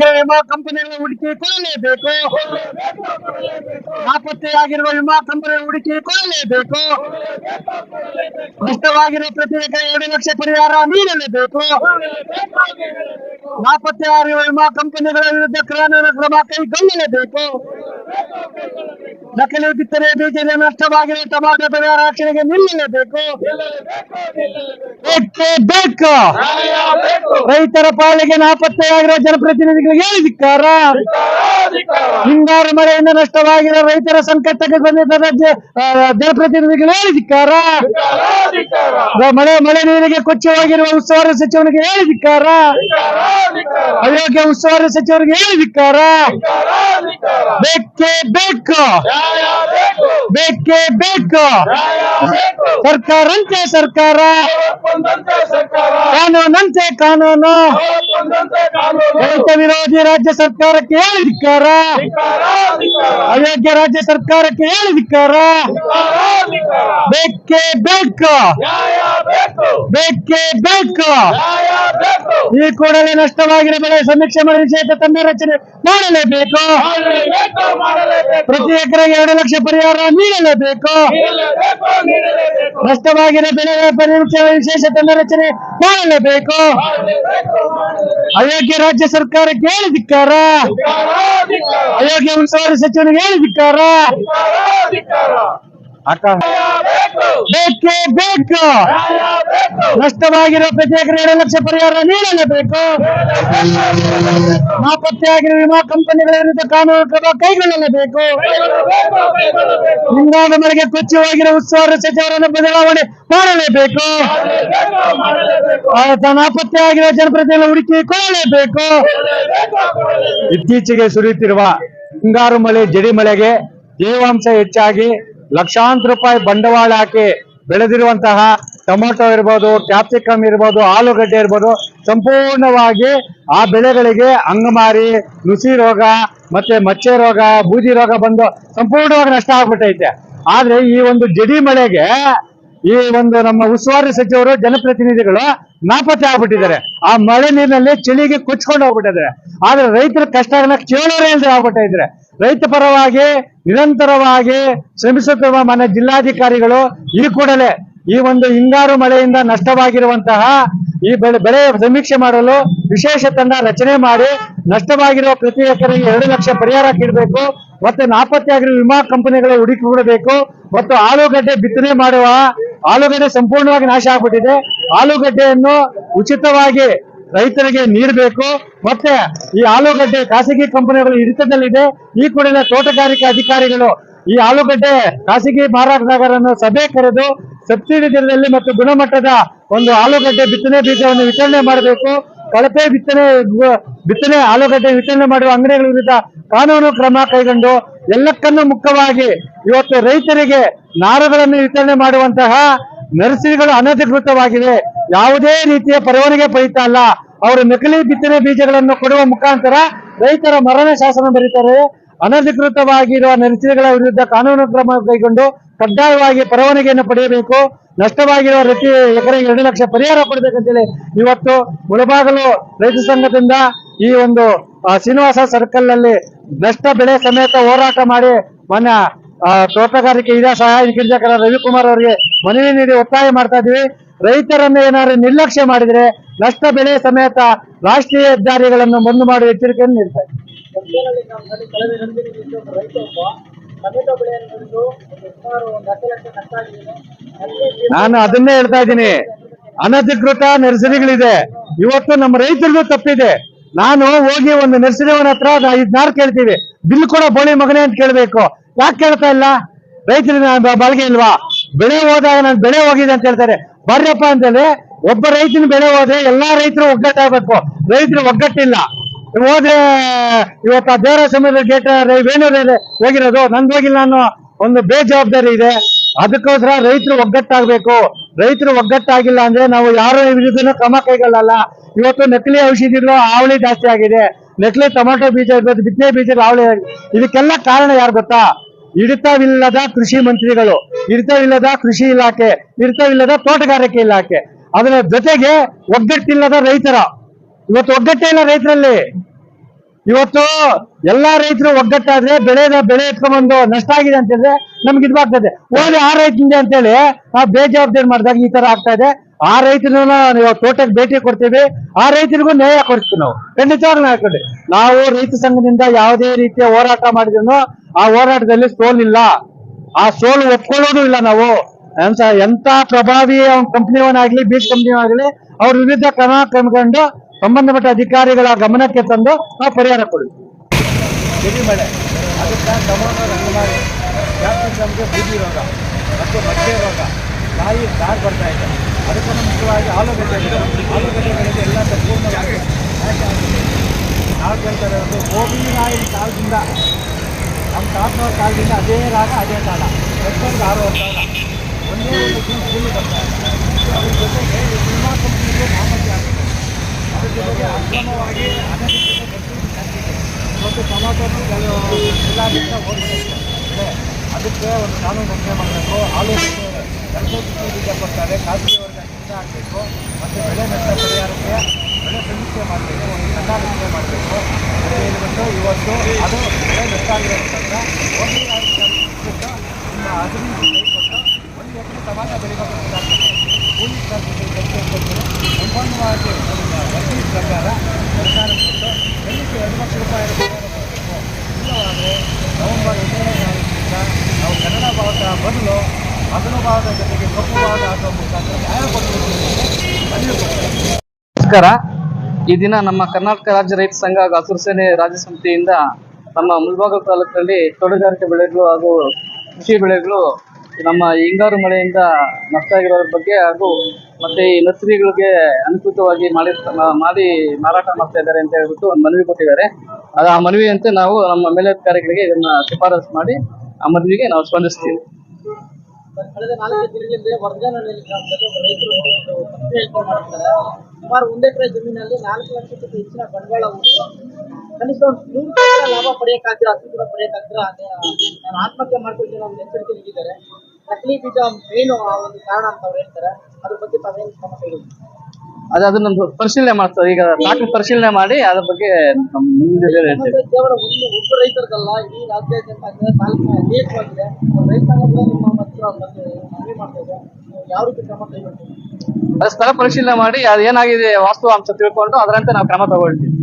ವಿಮಾ ಕಂಪನಿಗಳ ಹುಡುಕಿ ಕೊಡಲೇಬೇಕು ನಾಪತ್ತೆಯಾಗಿರುವ ವಿಮಾ ಕಂಪನಿಗಳ ಹುಡುಕಿ ಕೊಡಲೇಬೇಕು ನಷ್ಟವಾಗಿರುವ ಪ್ರತಿ ಎಕರೆ ಎರಡು ಲಕ್ಷ ಪರಿಹಾರ ನೀಡಲೇಬೇಕು. ನಾಪತ್ತೆಯಾಗಿರುವ ವಿಮಾ ಕಂಪನಿಗಳ ವಿರುದ್ಧ ಕಾನೂನು ಕ್ರಮ ಕೈಗೊಳ್ಳಲೇಬೇಕು. ನಕಲಿ ಬಿತ್ತನೆ ಬೀಜದ ನಷ್ಟವಾಗಿರುವ ಟಮಾಟೋ ಬೆಳೆ ರಕ್ಷಣೆಗೆ ನಿಲ್ಲಲೇಬೇಕು. ಬೇಕೇ ಬೇಕು ರೈತರ ಪಾಲಿಗೆ ನಾಪತ್ತೆಯಾಗಿರುವ ಜನಪ್ರತಿನಿಧಿಗಳಿಗೆ ಹೇಳಿದಿಕ್ಕಾರ ಹಿಂಗಾರು ಮಳೆಯಿಂದ ನಷ್ಟವಾಗಿರೋ ರೈತರ ಸಂಕಟಕ್ಕೆ ಬಂದಿದ್ದ ಜನಪ್ರತಿನಿಧಿಗಳೇ ಅಧಿಕಾರ ಮಳೆ ಮಳೆ ನೀರಿಗೆ ಕೊಚ್ಚಿ ಹೋಗಿರುವ ಉಸ್ತುವಾರಿ ಸಚಿವನಿಗೆ ಹೇಳಿದಿಕ್ಕಾರ ಅಯೋಗ್ಯ ಉಸ್ತುವಾರಿ ಸಚಿವರಿಗೆ ಹೇಳಿದಿಕ್ಕಾರ ಬೇಕೇ ಬೇಕು. ಬೇಕೇ ಬೇಕು. ಸರ್ಕಾರಂತೆ ಸರ್ಕಾರ. ಕಾನೂನಂತೆ ಕಾನೂನು. ರೈತ ವಿರೋಧಿ ರಾಜ್ಯ ಸರ್ಕಾರಕ್ಕೆ ಹೇಳಿದಿಕ್ಕಾರ ಅಯೋಗ್ಯ ರಾಜ್ಯ ಸರ್ಕಾರಕ್ಕೆ ಹೇಳಿದಿಕ್ಕಾರ ಬೇಕೇ ಬೇಕು. ಬೇಕೇ ಬೇಕು. ಈ ಕೂಡಲೇ ನಷ್ಟವಾಗಿರೋ ಬೆಳೆ ಸಮೀಕ್ಷೆ ಮಾಡಿ ವಿಶೇಷ ತಂಡ ರಚನೆ ಮಾಡಲೇಬೇಕು. ಪ್ರತಿ ಎಕರೆಗೆ ಎರಡು ಲಕ್ಷ ಪರಿಹಾರ ನೀಡಲೇಬೇಕು. ನಷ್ಟವಾಗಿರೋ ಬೆಳೆ ಸಮೀಕ್ಷೆ ವಿಶೇಷ ತಂಡ ರಚನೆ ಮಾಡಲೇಬೇಕು. ಅಯೋಗ್ಯ ರಾಜ್ಯ ಸರ್ಕಾರಕ್ಕೆ ಹೇಳಿದಿಕ್ಕಾರ ಅಯೋಗ್ಯ ಉಸ್ತುವಾರಿ ಸಚಿವನಿಗೆ ಹೇಳಿದಿಕ್ಕಾರ ಬೇಕೇ. ಬೇಕು ನಷ್ಟವಾಗಿರೋ ಪ್ರತಿ ಎಕರೆ ಎರಡು ಲಕ್ಷ ಪರಿಹಾರ ನೀಡಲೇಬೇಕು ನಾಪತ್ತೆಯಾಗಿರುವ ವಿಮಾ ಕಂಪನಿಗಳ ವಿರುದ್ಧ ಕಾನೂನು ಕ್ರಮ ಕೈಗೊಳ್ಳಲೇಬೇಕು ಮುಂದಾದ ಮನೆಗೆ ಕೊಚ್ಚಿ ಉತ್ಸವ ಸಚಿವರನ್ನು ಬದಲಾವಣೆ ಮಾಡಲೇಬೇಕು ಆತ ನಾಪತ್ತೆಯಾಗಿರುವ ಜನಪ್ರತಿನಿಧಿಗಳ ಹುಡುಕಿ ಕೊಳ್ಳಲೇಬೇಕು ಇತ್ತೀಚೆಗೆ ಸುರಿಯುತ್ತಿರುವ ಹಿಂಗಾರು ಮಳೆ ಜಡಿ ಮಳೆಗೆ ತೇವಾಂಶ ಹೆಚ್ಚಾಗಿ ಲಕ್ಷಾಂತರ ರೂಪಾಯಿ ಬಂಡವಾಳ ಹಾಕಿ ಬೆಳೆದಿರುವಂತಹ ಟೊಮೆಟೊ ಇರ್ಬೋದು ಕ್ಯಾಪ್ಸಿಕಮ್ ಇರ್ಬೋದು, ಆಲೂಗಡ್ಡೆ ಇರ್ಬೋದು, ಸಂಪೂರ್ಣವಾಗಿ ಆ ಬೆಳೆಗಳಿಗೆ ಅಂಗಮಾರಿ, ನುಸಿ ರೋಗ ಮತ್ತೆ ಮಚ್ಚೆ ರೋಗ, ಬೂದಿ ರೋಗ ಬಂದು ಸಂಪೂರ್ಣವಾಗಿ ನಷ್ಟ ಆಗ್ಬಿಟ್ಟೈತೆ. ಆದ್ರೆ ಈ ಒಂದು ಜಡಿ ಮಳೆಗೆ ಈ ಒಂದು ನಮ್ಮ ಉಸ್ತುವಾರಿ ಸಚಿವರು, ಜನಪ್ರತಿನಿಧಿಗಳು ನಾಪತ್ತೆ ಆಗ್ಬಿಟ್ಟಿದ್ದಾರೆ. ಆ ಮಳೆ ನೀರಿನಲ್ಲಿ ಚಳಿಗೆ ಕೊಚ್ಕೊಂಡು ಹೋಗ್ಬಿಟ್ಟಿದ್ದಾರೆ. ಆದ್ರೆ ರೈತರ ಕಷ್ಟಗಳನ್ನ ಕೇಳೋರೇ ಇಲ್ಲದೆ ಆಗ್ಬಿಟ್ಟಿದ್ರೆ ರೈತ ಪರವಾಗಿ ನಿರಂತರವಾಗಿ ಶ್ರಮಿಸುತ್ತಿರುವ ಮನೆ ಜಿಲ್ಲಾಧಿಕಾರಿಗಳು ಈ ಕೂಡಲೇ ಈ ಒಂದು ಹಿಂಗಾರು ಮಳೆಯಿಂದ ನಷ್ಟವಾಗಿರುವಂತಹ ಈ ಬೆಳೆ ಬೆಳೆ ಸಮೀಕ್ಷೆ ಮಾಡಲು ವಿಶೇಷ ತಂಡ ರಚನೆ ಮಾಡಿ ನಷ್ಟವಾಗಿರುವ ಪ್ರತಿ ಎಕರೆಗೆ ಎರಡು ಲಕ್ಷ ಪರಿಹಾರ ಕೀಡಬೇಕು ಮತ್ತು ನಾಪತ್ತೆಯಾಗಿರುವ ವಿಮಾ ಕಂಪನಿಗಳ ಹುಡುಕಿ ಕೊಡಬೇಕು. ಮತ್ತು ಆಲೂಗಡ್ಡೆ ಬಿತ್ತನೆ ಮಾಡುವ ಆಲೂಗಡ್ಡೆ ಸಂಪೂರ್ಣವಾಗಿ ನಾಶ ಆಗ್ಬಿಟ್ಟಿದೆ. ಆಲೂಗಡ್ಡೆಯನ್ನು ಉಚಿತವಾಗಿ ರೈತರಿಗೆ ನೀಡಬೇಕು ಮತ್ತೆ ಈ ಆಲೂಗಡ್ಡೆ ಖಾಸಗಿ ಕಂಪನಿಗಳು ಹಿಡಿತದಲ್ಲಿದೆ. ಈ ಕೂಡಲೇ ತೋಟಗಾರಿಕೆ ಅಧಿಕಾರಿಗಳು ಈ ಆಲೂಗಡ್ಡೆ ಖಾಸಗಿ ಮಾರಾಟಗಾರರನ್ನು ಸಭೆ ಕರೆದು ಸಬ್ಸಿಡಿ ದರದಲ್ಲಿ ಮತ್ತು ಗುಣಮಟ್ಟದ ಒಂದು ಆಲೂಗಡ್ಡೆ ಬಿತ್ತನೆ ಬೀಜವನ್ನು ವಿತರಣೆ ಮಾಡಬೇಕು. ಕಳಪೆ ಬಿತ್ತನೆ ಬಿತ್ತನೆ, ಆಲೂಗಡ್ಡೆ ವಿತರಣೆ ಮಾಡುವ ಅಂಗಡಿಗಳ ವಿರುದ್ಧ ಕಾನೂನು ಕ್ರಮ ಕೈಗೊಂಡು ಎಲ್ಲಕ್ಕನ್ನೂ ಮುಖ್ಯವಾಗಿ ಇವತ್ತು ರೈತರಿಗೆ ನಾರುಗಳನ್ನು ವಿತರಣೆ ಮಾಡುವಂತಹ ನರ್ಸರಿಗಳು ಅನಧಿಕೃತವಾಗಿವೆ ಯಾವುದೇ ರೀತಿಯ ಪರವಾನಿಗೆ ಪಡಿತಾ ಅಲ್ಲ ಅವರು ನಕಲಿ ಬಿತ್ತನೆ ಬೀಜಗಳನ್ನು ಕೊಡುವ ಮುಖಾಂತರ ರೈತರ ಮರಣ ಶಾಸನ ಬರೀತಾರೆ. ಅನಧಿಕೃತವಾಗಿರುವ ನರ್ಸರಿಗಳ ವಿರುದ್ಧ ಕಾನೂನು ಕ್ರಮ ಕೈಗೊಂಡು ಕಡ್ಡಾಯವಾಗಿ ಪರವಾನಗಿಯನ್ನು ಪಡೆಯಬೇಕು. ನಷ್ಟವಾಗಿರುವ ಪ್ರತಿ ಎಕರೆಗೆ ಎರಡು ಲಕ್ಷ ಪರಿಹಾರ ಕೊಡಬೇಕಂತೇಳಿ ಇವತ್ತು ಮುಳಬಾಗಲು ರೈತ ಸಂಘದಿಂದ ಈ ಒಂದು ಶ್ರೀನಿವಾಸ ಸರ್ಕಲ್ನಲ್ಲಿ ನಷ್ಟ ಬೆಳೆ ಸಮೇತ ಹೋರಾಟ ಮಾಡಿ ಮನ ತೋಟಗಾರಿಕೆ ಇಲಾಖೆ ಸಹಾಯ ನಿರ್ದೇಶಕರ ರವಿಕುಮಾರ್ ಅವರಿಗೆ ಮನವಿ ನೀಡಿ ಒತ್ತಾಯ ಮಾಡ್ತಾ ಇದ್ವಿ ರೈತರನ್ನು ಏನಾದ್ರು ನಿರ್ಲಕ್ಷ್ಯ ಮಾಡಿದ್ರೆ ನಷ್ಟ ಬೆಳೆ ಸಮೇತ ರಾಷ್ಟ್ರೀಯ ಹೆದ್ದಾರಿಗಳನ್ನು ಬಂದ್ ಮಾಡುವ ಎಚ್ಚರಿಕೆಯನ್ನು ನೀಡ್ತಾ ಇದ್ದೀವಿ. ಮಧ್ಯದಲ್ಲಿ ನಾವು ನೋಡಿ ಕಳೆದ ಎರಡು ದಿನದಿಂದ ರೈತ ಒಬ್ಬ ಟೊಮೆಟೊ ಬೆಳೆಯನ್ನು ಬೆಳೆದು ಸುಮಾರು ಒಂದು ಹತ್ತು ಲಕ್ಷ ನಷ್ಟ ಆಗಿದೆ. ಅಲ್ಲಿ ನಾನು ಅದನ್ನೇ ಹೇಳ್ತಾ ಇದ್ದೀನಿ. ಅನಧಿಕೃತ ನರ್ಸರಿಗಳಿದೆ. ಇವತ್ತು ನಮ್ಮ ರೈತರಿಗೂ ತಪ್ಪಿದೆ. ನಾನು ಹೋಗಿ ಒಂದು ನರ್ಸರಿ ಅವನ ಹತ್ರ ಐದ್ನಾರು ಕೇಳ್ತೀವಿ. ಬಿಲ್ ಕೂಡ ಬೋಳಿ ಮಗನೇ ಅಂತ ಕೇಳ್ಬೇಕು. ಯಾಕೆ ಕೇಳ್ತಾ ಇಲ್ಲ? ರೈತರಿಗೆ ಬಾಳ್ಗೆ ಇಲ್ವಾ? ಬೆಳೆ ಹೋದಾಗ ನಾನು ಬೆಳೆ ಹೋಗಿದೆ ಅಂತ ಹೇಳ್ತಾರೆ. ಬರ್ರಪ್ಪ ಅಂತಂದ್ರೆ ಒಬ್ಬ ರೈತನ ಬೆಳೆ ಹೋದ್ರೆ ಎಲ್ಲಾ ರೈತರು ಒಗ್ಗಟ್ಟಾಗಬೇಕು ರೈತರು ಒಗ್ಗಟ್ಟಿಲ್ಲ. ಹೋದ್ರೆ ಇವತ್ತು ಆ ದೇವರ ಸಮಯದ ಗೇಟ್ ವೇಣೂರಲ್ಲಿ ಹೋಗಿರೋದು? ನಂದು ಹೋಗಿಲ್ಲ ಅನ್ನೋ ಒಂದು ಬೇಜವಾಬ್ದಾರಿ ಇದೆ. ಅದಕ್ಕೋಸ್ಕರ ರೈತರು ಒಗ್ಗಟ್ಟಾಗಬೇಕು ರೈತರು ಒಗ್ಗಟ್ಟಾಗಿಲ್ಲ ಅಂದ್ರೆ ನಾವು ಯಾರ ವಿರುದ್ಧನೂ ಕ್ರಮ ಕೈಗೊಳ್ಳಲ್ಲ. ಇವತ್ತು ನಕಲಿ ಔಷಧಿಗಳು ಆವಳಿ ಜಾಸ್ತಿ ಆಗಿದೆ. ನಕಲಿ ಟೊಮಾಟೊ ಬೀಜ ಇರ್ಬೋದು, ಬಿತ್ತನೆ ಬೀಜ ಆವಳಿ. ಇದಕ್ಕೆಲ್ಲ ಕಾರಣ ಯಾರು ಗೊತ್ತಾ? ಹಿಡಿತವಿಲ್ಲದ ಕೃಷಿ ಮಂತ್ರಿಗಳು. ಹಿಡಿತವಿಲ್ಲದ ಕೃಷಿ ಇಲಾಖೆ ಇಲ್ಲದ ತೋಟಗಾರಿಕೆ ಇಲಾಖೆ. ಅದರ ಜೊತೆಗೆ ಒಗ್ಗಟ್ಟಿಲ್ಲದ ರೈತರ. ಇವತ್ತು ಒಗ್ಗಟ್ಟೇ ಇಲ್ಲ ರೈತರಲ್ಲಿ. ಇವತ್ತು ಎಲ್ಲಾ ರೈತರು ಒಗ್ಗಟ್ಟಾದ್ರೆ ಬೆಳೆದ ಬೆಳೆ ಎತ್ಕೊಂಡ್ಬಂದು ನಷ್ಟ ಆಗಿದೆ ಅಂತ ಹೇಳಿದ್ರೆ ನಮ್ಗೆ ಇದಾಗ್ತದೆ ಓದಿ ಆ ರೈತನಿಂದ ಅಂತೇಳಿ ಆ ಬೇಜವಾಬ್ದಾರಿ ಮಾಡಿದಾಗ ಈ ತರ ಆಗ್ತಾ ಇದೆ? ಆ ನೀವು ತೋಟಕ್ಕೆ ಭೇಟಿ ಕೊಡ್ತೀವಿ. ಆ ರೈತರಿಗೂ ನ್ಯಾಯ ಕೊಡ್ತೀವಿ ನಾವು. ಖಂಡಿತವಾಗ್ಲೂ ನ್ಯಾಯ ಕೊಡ್ತೀವಿ. ನಾವು ರೈತ ಸಂಘದಿಂದ ಯಾವುದೇ ರೀತಿಯ ಹೋರಾಟ ಮಾಡಿದ್ರು ಆ ಹೋರಾಟದಲ್ಲಿ ಸೋಲಿಲ್ಲ. ಆ ಸೋಲು ಒಪ್ಕೊಳ್ಳೋದು ಇಲ್ಲ ನಾವು. ಎಂತ ಎಂತ ಪ್ರಭಾವಿ ಕಂಪ್ನಿಯವನಾಗ್ಲಿ ಬೀಜ್ ಕಂಪ್ನಿಯವನಾಗ್ಲಿ ಅವ್ರ ವಿರುದ್ಧ ಕ್ರಮ ಕೈಗೊಂಡು ಸಂಬಂಧಪಟ್ಟ ಅಧಿಕಾರಿಗಳ ಗಮನಕ್ಕೆ ತಂದು ನಾವು ಪರಿಹಾರ ಕೊಡ್ತೀವಿ ಅದಕ್ಕೆ ಇರೋದು ಗೋಬಿನಾಯಿನ ಕಾಲದಿಂದ ತಾತನವ್ರ ಕಾಲದಿಂದ ಅದೇ ರಾಗ, ಅದೇ ಕಾಲ ಎಷ್ಟೊಂದು ಆರು ವರ್ಷ ಒಂದೇ ಒಂದು ಫಿಲ್ಮ್ ಫುಲ್ ಬರ್ತಾ ಇದೆ ಅದ್ರ ಜೊತೆಗೆ ಸಿನಿಮಾ ಕಂಪ್ನಿಗೆ ನಾಮತಿ ಆಗಿದೆ ಅದ್ರ ಜೊತೆಗೆ ಅಕ್ರಮವಾಗಿ ಅನಧಿಕೃತ ಬರ್ತೀನಿ ಜಾಸ್ತಿದೆ ಮತ್ತು ಟೊಮಾಟೋನು ಕೆಲವು ಜಿಲ್ಲಾಡಳಿತ ಹೋಗ್ಬಿಡುತ್ತೆ ಅದಕ್ಕೆ ಒಂದು ಕಾನೂನು ರಚನೆ ಮಾಡಬೇಕು. ಆಲೋಚನೆ ಕೆಲಸ ಕೊಡ್ತಾರೆ. ಖಾಸಗಿ ವರ್ಗ ಹಿಂದೆ ಹಾಕಬೇಕು ಮತ್ತು ಬೆಳೆ ನಷ್ಟ ಪರಿಹಾರಕ್ಕೆ ಬೆಳೆ ಸಮೀಕ್ಷೆ ಮಾಡಬೇಕು ರಚನೆ ಮಾಡಬೇಕು. ಹೇಳ್ಬಿಟ್ಟು ಇವತ್ತು ಅದು ಬೆಳೆ ನಷ್ಟ ಆಗಿರೋದ್ರಿಂದ ಒಂದು ಹದಿನೈದು ಕೈ ಕೊಟ್ಟು ಒಂದು ಎಕರೆ ಟಮಾಟ ಬೆಳಿಬೇಕು ಅಂತ ಆಗ್ತದೆ. ಕೂಲಿ ಕಾರ್ಮಿಕರಿಗೆ ಕೆಲಸ ಕೊಟ್ಟು ಸಂಪೂರ್ಣವಾಗಿ ವರದಿ ಪ್ರಕಾರ ಸರ್ಕಾರ ಕೊಟ್ಟು ಬೆಳಿಗ್ಗೆ ಎರಡು ಲಕ್ಷ ರೂಪಾಯಿ ಕೊಡಬೇಕು ಇಲ್ಲವಾದರೆ ನವೆಂಬರ್ ಒಂದನೇ ತಾರೀಕಿನಿಂದ ನಾವು ಕನ್ನಡ ಭಾಗದ ಬದಲು ಹಗಲು ಭಾಗದ ಜೊತೆಗೆ ಕಪ್ಪು ಭಾಗ ಹಾಕುವ ಮುಖಾಂತರ ನ್ಯಾಯ ಕೊಡಬೇಕು ನಮಸ್ಕಾರ. ಈ ದಿನ ನಮ್ಮ ಕರ್ನಾಟಕ ರಾಜ್ಯ ರೈತ ಸಂಘ ಹಾಗೂ ಹಸಿರು ಸೇನೆ ರಾಜ್ಯ ಸಮಿತಿಯಿಂದ ನಮ್ಮ ಮುಳಬಾಗಿಲು ತಾಲೂಕಿನಲ್ಲಿ ತೋಟಗಾರಿಕೆ ಬೆಳೆಗಳು ಹಾಗೂ ಕೃಷಿ ಬೆಳೆಗಳು, ನಮ್ಮ ಹಿಂಗಾರು ಮಳೆಯಿಂದ ನಷ್ಟ ಆಗಿರೋದ್ರ ಬಗ್ಗೆ ಹಾಗೂ ಮತ್ತೆ ಈ ನರ್ಸರಿಗಳಿಗೆ ಅನುಕೂಲವಾಗಿ ಮಾಡಿ ಮಾಡಿ ಮಾರಾಟ ಮಾಡ್ತಾ ಇದ್ದಾರೆ ಅಂತ ಹೇಳ್ಬಿಟ್ಟು ಒಂದು ಮನವಿ ಕೊಟ್ಟಿದ್ದಾರೆ. ಅದು ಆ ಮನವಿಯಂತೆ ನಾವು ನಮ್ಮ ಮೇಲಧಿಕಾರಿಗಳಿಗೆ ಇದನ್ನ ಶಿಫಾರಸು ಮಾಡಿ ಆ ಮನವಿಗೆ ನಾವು ಸ್ಪಂದಿಸ್ತೀವಿ. ಕಳೆದ ನಾಲ್ಕು ದಿನಗಳಿಂದ ವರ್ಗಾವಣೆ ರೈತರು ಸುಮಾರು ಒಂದು ಎಕರೆ ಜಮೀನಲ್ಲಿ ನಾಲ್ಕು ಲಕ್ಷಕ್ಕಿಂತ ಹೆಚ್ಚಿನ ಬಂಡವಾಳ. ಕನಿಷ್ಠ ಒಂದು ನೂರು ಪರ್ಸೆಂಟ್ ಲಾಭ ಪಡೆಯಕ್ಕಾಗ್ತಿರ ಅದು ಕೂಡ ಪಡೆಯಕ್ಕಾಗ್ತಿರ ಅದೇ ನಾನು ಆತ್ಮಹತ್ಯೆ ಮಾಡ್ಕೊಳ್ತೀನಿ ಒಂದು ಎಚ್ಚರಿಕೆ ನೀಡಿದ್ದಾರೆ. ನಕಲಿ ಬೀಜ ಮೇನು ಆ ಒಂದು ಕಾರಣ ಅಂತ ಅವ್ರು ಹೇಳ್ತಾರೆ. ಅದ್ರ ಬಗ್ಗೆ ತಾವೇನು ಕ್ರಮ ಕೈಗೊಳ್ಳಿ ಅದು ಅದನ್ನ ಪರಿಶೀಲನೆ ಮಾಡ್ತಾರೆ. ಈಗ ದಾಖಲೆ ಪರಿಶೀಲನೆ ಮಾಡಿ ಅದ್ರ ಬಗ್ಗೆ ಮುಂದೆ ಕೇವಲ ಒಂದು ಒಬ್ಬ ರೈತರಿಗಲ್ಲ ಈ ರಾಜ್ಯಾದ್ಯಂತ ಆಗಿದೆ ತಾಲೂಕಿನ ಅನೇಕವಾಗಿದೆ. ರೈತಾಂಗ ಕೂಡ ನಿಮ್ಮ ಬಂದು ಮನವಿ ಮಾಡ್ತಾ ಇದೆ. ಯಾವ ರೀತಿ ಕ್ರಮ ಕೈಗೊಳ್ತೀವಿ ಸ್ಥಳ ಪರಿಶೀಲನೆ ಮಾಡಿ ಅದು ಏನಾಗಿದೆ ವಾಸ್ತವಾಂಶ ತಿಳ್ಕೊಂಡು ಅದರಂತೆ ನಾವು ಕ್ರಮ ತಗೊಳ್ತೀವಿ.